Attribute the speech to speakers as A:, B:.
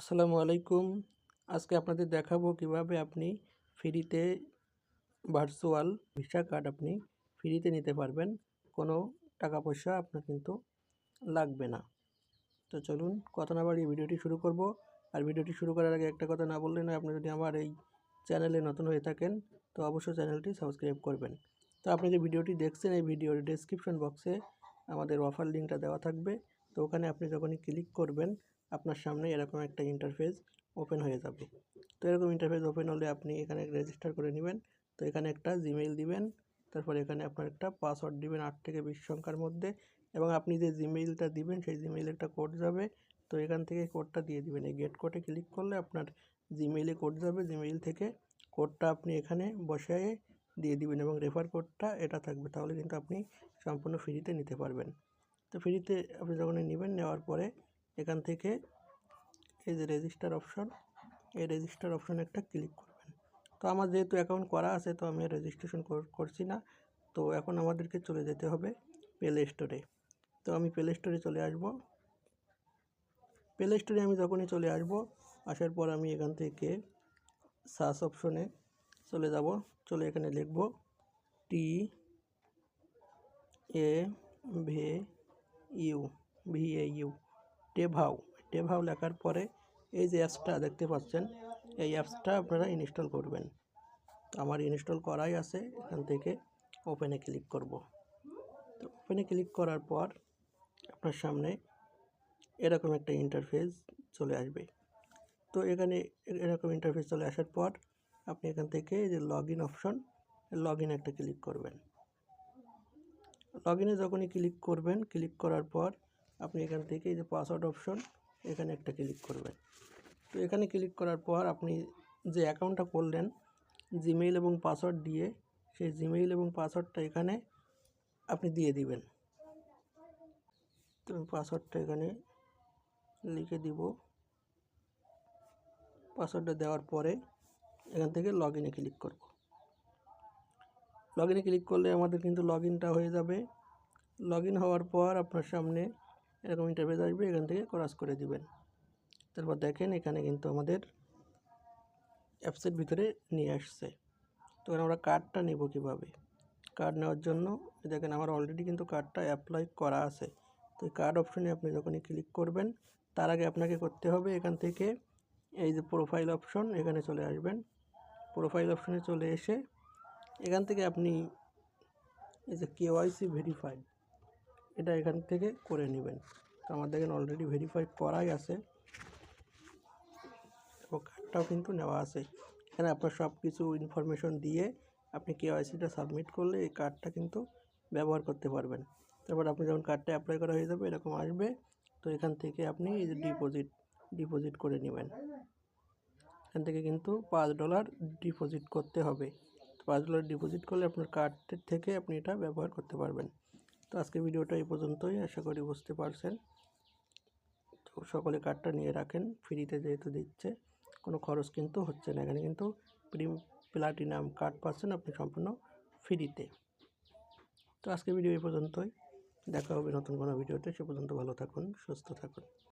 A: আসসালামু আলাইকুম। আজকে আপনাদের দেখাবো কীভাবে আপনি ফ্রিতে ভার্চুয়াল ভিসা কার্ড আপনি ফ্রিতে নিতে পারবেন। কোনো টাকা পয়সা আপনার কিন্তু লাগবে না। তো চলুন কথা না বাড়িয়ে ভিডিওটি শুরু করব। আর ভিডিওটি শুরু করার আগে একটা কথা না বললে নয়, আপনি যদি আমার এই চ্যানেলে নতুন হয়ে থাকেন, তো অবশ্যই চ্যানেলটি সাবস্ক্রাইব করবেন। তো আপনি যে ভিডিওটি দেখছেন, এই ভিডিওর ডেসক্রিপশন বক্সে আমাদের অফার লিঙ্কটা দেওয়া থাকবে। তো ওখানে আপনি যখনই ক্লিক করবেন, আপনার সামনে এরকম একটা ইন্টারফেস ওপেন হয়ে যাবে। তো এরকম ইন্টারফেস ওপেন হলে আপনি এখানে রেজিস্টার করে নেবেন। তো এখানে একটা জিমেইল দিবেন, তারপর এখানে আপনার একটা পাসওয়ার্ড দিবেন আট থেকে বিশ সংখ্যার মধ্যে এবং আপনি যে জিমেইলটা দিবেন, সেই জিমেইলে একটা কোড যাবে। তো এখান থেকে কোডটা দিয়ে দিবেন। এই গেট কোডে ক্লিক করলে আপনার জিমেইলে কোড যাবে। জিমেইল থেকে কোডটা আপনি এখানে বসায় দিয়ে দিবেন এবং রেফার কোডটা এটা থাকবে। তাহলে কিন্তু আপনি সম্পূর্ণ ফ্রিতে নিতে পারবেন। তো ফ্রিতে আপনি যখন নেবেন, নেওয়ার পরে এখান থেকে এই যে রেজিস্টার অপশন এই রেজিস্টার অপশনে একটা ক্লিক করবেন। তো আমার যেহেতু অ্যাকাউন্ট করা আছে, তো আমি রেজিস্ট্রেশন করছি না। তো এখন আমাদেরকে চলে যেতে হবে প্লে স্টোরে তো আমি প্লে স্টোরে চলে আসব। প্লে স্টোরে আমি যখনই চলে আসব, আসার পর আমি এখান থেকে সার্চ অপশনে চলে যাব, চলে এখানে লিখব T A we U V A U টেভাও টেভাও লেখার পরে এই যে অ্যাপসটা দেখতে পাচ্ছেন, এই অ্যাপসটা আপনারা ইনস্টল করবেন। আমার ইনস্টল করাই আছে, এখান থেকে ওপেনে ক্লিক করব। তো ওপেনে ক্লিক করার পর আপনার সামনে এরকম একটা ইন্টারফেস চলে আসবে। তো এখানে এরকম ইন্টারফেস চলে আসার পর আপনি এখান থেকে যে log in option log in একটা ক্লিক করবেন। লগ ইনে যখনই ক্লিক করবেন ক্লিক করার পর আপনি এখান থেকে এই যে পাসওয়ার্ড অপশন এখানে একটা ক্লিক করবেন। তো এখানে ক্লিক করার পর আপনি যে অ্যাকাউন্টটা করলেন জিমেইল এবং পাসওয়ার্ড দিয়ে, সেই জিমেইল এবং পাসওয়ার্ডটা এখানে আপনি দিয়ে দিবেন। তো পাসওয়ার্ডটা এখানে লিখে দিব। পাসওয়ার্ডটা দেওয়ার পরে এখান থেকে লগ ইনে ক্লিক করব। লগ ইনে ক্লিক করলে আমাদের কিন্তু লগ ইনটা হয়ে যাবে। লগ ইন হওয়ার পর আপনার সামনে এরকম ইন্টারফেস আসবে, এখান থেকে ক্রস করে দিবেন। তারপর দেখেন এখানে কিন্তু আমাদের অ্যাপসের ভিতরে নিয়ে আসছে। তো আমরা কার্ডটা নেব কীভাবে? কার্ড নেওয়ার জন্য দেখেন আমার অলরেডি কিন্তু কার্ডটা অ্যাপ্লাই করা আছে। তো এই কার্ড অপশনে আপনি যখনই ক্লিক করবেন, তার আগে আপনাকে করতে হবে এখান থেকে এই যে প্রোফাইল অপশন এখানে চলে আসবেন। প্রোফাইল অপশানে চলে এসে এখান থেকে আপনি এই যে কেওয়াইসি ভেরিফাইড এটা এখান থেকে করে নেবেন। তো আমার দেখেন অলরেডি ভেরিফাই করাই আছে ও কার্ডটাও কিন্তু নেওয়া আছে। এখানে আপনার সব কিছু ইনফরমেশন দিয়ে আপনি কেওয়াইসিটা সাবমিট করলে এই কার্ডটা কিন্তু ব্যবহার করতে পারবেন। তারপর আপনি যখন কার্ডটা অ্যাপ্লাই করা হয়ে যাবে, এরকম আসবে। তো এখান থেকে আপনি এই যে ডিপোজিট ডিপোজিট করে নেবেন। এখান থেকে কিন্তু পাঁচ ডলার ডিপোজিট করতে হবে। তো পাঁচ ডলার ডিপোজিট করলে আপনার কার্ডের থেকে আপনি এটা ব্যবহার করতে পারবেন। তো আজকে ভিডিওটা এই পর্যন্তই। আশা করি বুঝতে পারছেন। তো সকলে কার্ডটা নিয়ে রাখেন। ফ্রিতে যেহেতু দিচ্ছে, কোনো খরচ কিন্তু হচ্ছে না। এখানে কিন্তু প্রিম প্লাটিনাম কার্ড পাচ্ছেন আপনি সম্পূর্ণ ফ্রিতে তো। আজকে ভিডিও এই পর্যন্তই। দেখা হবে নতুন কোনো ভিডিওতে সে পর্যন্ত ভালো থাকুন, সুস্থ থাকুন।